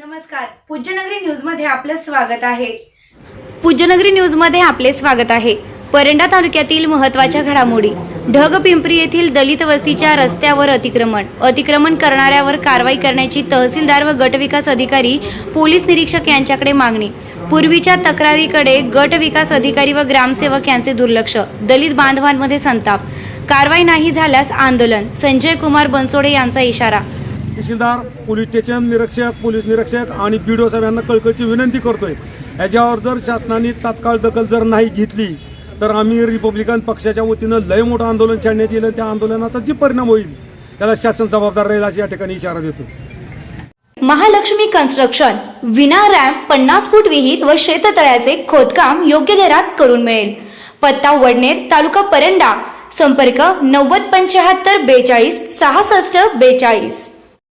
नमस्कार. पूज्यनगरी न्यूजमध्ये आपलं स्वागत आहे. पूज्यनगरी न्यूजमध्ये आपले स्वागत आहे. परंडा तालुक्यातील महत्त्वाच्या घडामोडी. ढग पिंपरी येथील दलित वस्तीच्या रस्त्यावर अतिक्रमण. अतिक्रमण करणाऱ्यावर कारवाई करण्याची तहसीलदार व गटविकास अधिकारी पोलीस निरीक्षक यांच्याकडे मागणी. पूर्वीच्या तक्रारीकडे गट विकास अधिकारी व ग्रामसेवक यांचे दुर्लक्ष. दलित बांधवांमध्ये संताप. कारवाई नाही झाल्यास आंदोलन. संजय कुमार बनसोडे यांचा इशारा. तहसीलदार पोलीस स्टेशन निरीक्षक पोलीस निरीक्षक आणि बी डी ओ साहेबांना कळकळीची विनंती करतोय. याच्यावर जर शासनाने तात्काळ दखल जर नाही घेतली तर आम्ही रिपब्लिकन पक्षाच्या वतीनं लय मोठं आंदोलन छाडण्यात येईल त्या आंदोलनाचा जी परिणाम होईल त्याला शासन जबाबदार राहील अशी या ठिकाणी इशारा देतो महालक्ष्मी कन्स्ट्रक्शन विना रॅम्प पन्नास फूट विहीर व शेततळ्याचे खोदकाम योग्य दरात करून मिळेल. पत्ता वडनेर तालुका परंडा संपर्क नव्वद पंच्याहत्तर बेचाळीस सहासष्ट बेचाळीस.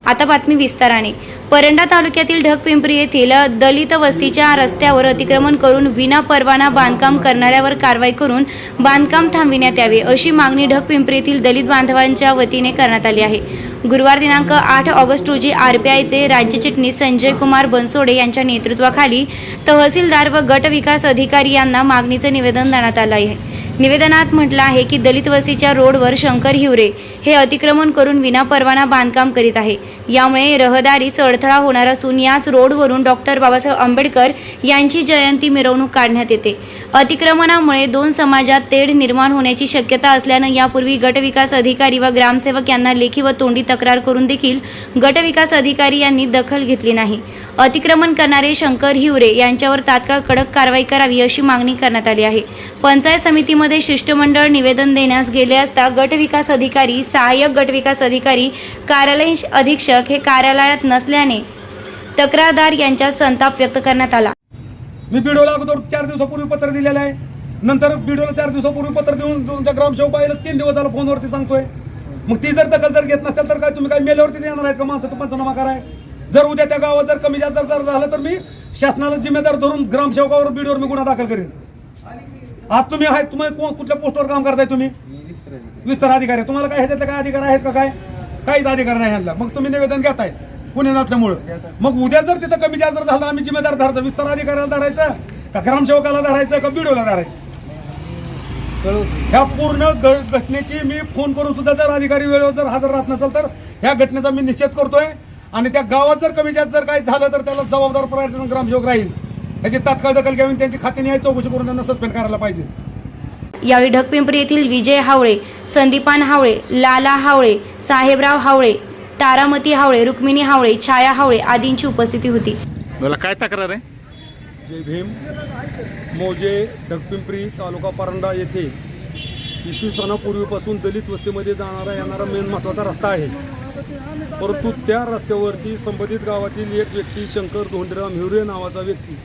आता बातमी विस्ताराने. परंडा तालुक्यातील ढगपिंपरी येथील दलित वस्तीच्या रस्त्यावर अतिक्रमण करून विना परवाना बांधकाम करणाऱ्यावर कारवाई करून बांधकाम थांबविण्यात यावे अशी मागणी ढगपिंपरी येथील दलित बांधवांच्या वतीने करण्यात आली आहे. गुरुवार दिनांक आठ ऑगस्ट रोजी आर पी आयचे राज्य चिटणीस संजय कुमार बनसोडे यांच्या नेतृत्वाखाली तहसीलदार व गट विकास अधिकारी यांना मागणीचं निवेदन देण्यात आलं आहे. निवेदनात म्हटलं आहे की दलित वस्तीच्या रोडवर शंकर हिवरे हे अतिक्रमण करून विनापरवाना बांधकाम करीत आहे. यामुळे रहदारीस अडथळा होणार असून याच रोडवरून डॉक्टर बाबासाहेब आंबेडकर यांची जयंती मिरवणूक काढण्यात येते. अतिक्रमणामुळे दोन समाजात तेढ निर्माण होण्याची शक्यता असल्यानं यापूर्वी गटविकास अधिकारी व ग्रामसेवक यांना लेखी व तोंडी तक्रार करून देखील गटविकास अधिकारी यांनी दखल घेतली नाही. अतिक्रमण करणारे शंकर हिवरे यांच्यावर तात्काळ कडक कारवाई करावी अशी मागणी करण्यात आली आहे. पंचायत समितीमध्ये शिष्टमंडळ निवेदन देण्यास गेले असता गट विकास अधिकारी सहाय्यक गट विकास अधिकारी कार्यालय अधीक्षक हे कार्यालयात नसल्याने तक्रारदार यांच्यात संताप व्यक्त करण्यात आला. मी बीडोला अगोदर चार दिवसापूर्वी पत्र दिलेलं आहे. नंतर बिडोला चार दिवसापूर्वी पत्र देऊन तुमच्या ग्रामसेवक बाईला तीन दिवस झाला फोनवरती सांगतोय. मग ती जर दखल जर घेत नसेल तर काय तुम्ही काय मेल्यावरती येणार आहेत का? माणसाचं पंचनामा कराय. जर उद्या त्या गावात जर कमी जास्त जर झालं तर मी शासनाला जिम्मेदार धरून ग्रामसेवकावर बीडवर मी गुन्हा दाखल करेन. आज तुम्ही आहे तुम्ही कुठल्या पोस्टवर काम करताय तुम्ही? विस्तार अधिकारी. आहे. तुम्हाला काय ह्याच्यातले काय अधिकार आहेत का काय? काहीच अधिकार नाही ह्यांना मग तुम्ही निवेदन घेताय पुणे नसल्यामुळं मग उद्या जर तिथं कमी जास्त झालं आम्ही जिम्मेदार धरायचं. विस्तार अधिकाऱ्याला धरायचं का ग्रामसेवकाला धरायचं का बीडोला धरायचं? ह्या पूर्ण घटनेची मी फोन करून सुद्धा जर अधिकारी वेळेवर जर हजर राहत नसेल तर ह्या घटनेचा मी निषेध करतोय. आणि त्या गावात जर कमी जास्त जर काही झालं तर त्याला जबाबदार पर्यटन ग्रामसेवक राहील. याची तात्काळ दखल घ्यावी त्यांची खाते न्याय चौकशी करून त्यांना सस्पेंड करायला पाहिजे. यावेळी ढगपिंपरी येथील विजय हावळे संदीपान हावळे लाला हावळे साहेबराव हावळे तारामती हावळे रुक्मिणी हावळे छाया हावळे आदींची उपस्थिती होती. मला काय तक्रार आहे? जय भीम. मौजे ढगपिंपरी तालुका परंडा येथे इसवी सणापूर्वीपासून दलित वस्तीमध्ये जाणारा येणारा मेन महत्त्वाचा रस्ता आहे. परंतु त्या रस्त्यावरती संबंधित गावातील एक व्यक्ती शंकर धोंडराम हिवरे नावाचा व्यक्ती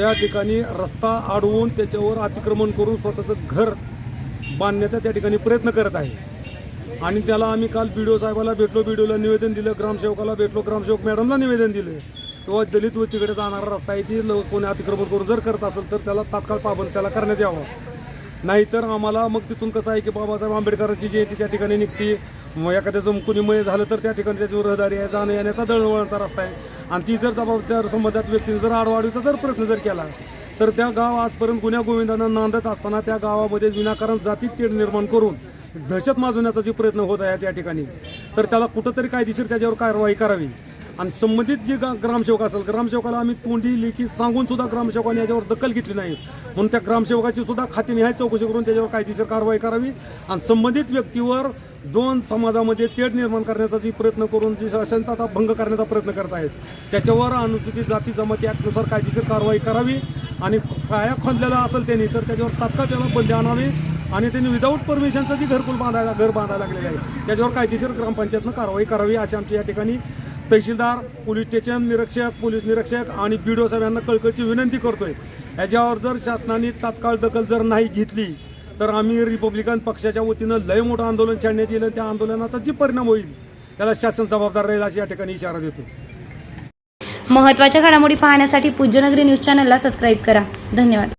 त्या ठिकाणी रस्ता अडवून त्याच्यावर अतिक्रमण करून स्वतःचं घर बांधण्याचा त्या ठिकाणी प्रयत्न करत आहे. आणि त्याला आम्ही काल बी डी साहेबाला भेटलो बी निवेदन दिलं ग्रामसेवकाला भेटलो ग्रामसेवक मॅडमला निवेदन दिलं. किंवा दलित वस्तीकडे जाणारा रस्ता आहे ती कोणी अतिक्रमण करून जर करत असेल तर त्याला तात्काळ पाबंद त्याला करण्यात यावं. नाहीतर आम्हाला मग तिथून कसं आहे की बाबासाहेब आंबेडकरांची जयंती त्या ठिकाणी निघते. मग एखाद्या जमकुनीमुळे झालं तर त्या ठिकाणी त्याच्यावर रहदारी आहे जाणं येण्याचा दळणवळणचा रस्ता आहे. आणि ती जर जबाबदार संबंधात व्यक्तीने जर आडवाडीचा जर प्रयत्न जर केला तर त्या गाव आजपर्यंत गुन्ह्या गोविंदानं नांदत असताना त्या गावामध्ये विनाकारण जातीत तेढ निर्माण करून दहशत माजवण्याचा जे प्रयत्न होत आहे त्या ठिकाणी तर त्याला कुठंतरी कायदेशीर त्याच्यावर कारवाई करावी. आणि संबंधित जे गा- ग्रामसेवक असेल ग्रामसेवकाला आम्ही तोंडी लेखी सांगून सुद्धा ग्रामसेवकाने याच्यावर दखल घेतली नाही. म्हणून त्या ग्रामसेवकाची सुद्धा खाती निहाय चौकशी करून त्याच्यावर कायदेशीर कारवाई करावी. आणि संबंधित व्यक्तीवर दोन समाजामध्ये तेढ निर्माण करण्याचा जी प्रयत्न करून जी शांतता भंग करण्याचा प्रयत्न करत आहेत त्याच्यावर अनुसूचित जाती जमाती ॲक्टनुसार कायदेशीर कारवाई करावी आणि पाया खोदलेला असेल त्यांनी तर त्याच्यावर तात्काळ त्याला बंदी आणावी आणि त्यांनी विदाऊट परमिशनचं जी घरकुल बांधायला घर बांधायला लागलेलं आहे त्याच्यावर कायदेशीर ग्रामपंचायतनं कारवाई करावी अशी आमची या ठिकाणी तहसीलदार पोलीस स्टेशन निरीक्षक पोलीस निरीक्षक आणि बी डी ओ साहेब यांना कळकळीची विनंती करतोय. याच्यावर जर शासनाने तात्काळ दखल जर नाही घेतली तर आम्ही रिपब्लिकन पक्षाच्या वतीनं लय मोठं आंदोलन छाडण्यात येईल त्या आंदोलनाचा जी परिणाम होईल त्याला शासन जबाबदार राहील अशी या ठिकाणी इशारा देतो. महत्त्वाच्या घडामोडी पाहण्यासाठी पूज्यनगरी न्यूज चॅनलला सबस्क्राईब करा. धन्यवाद.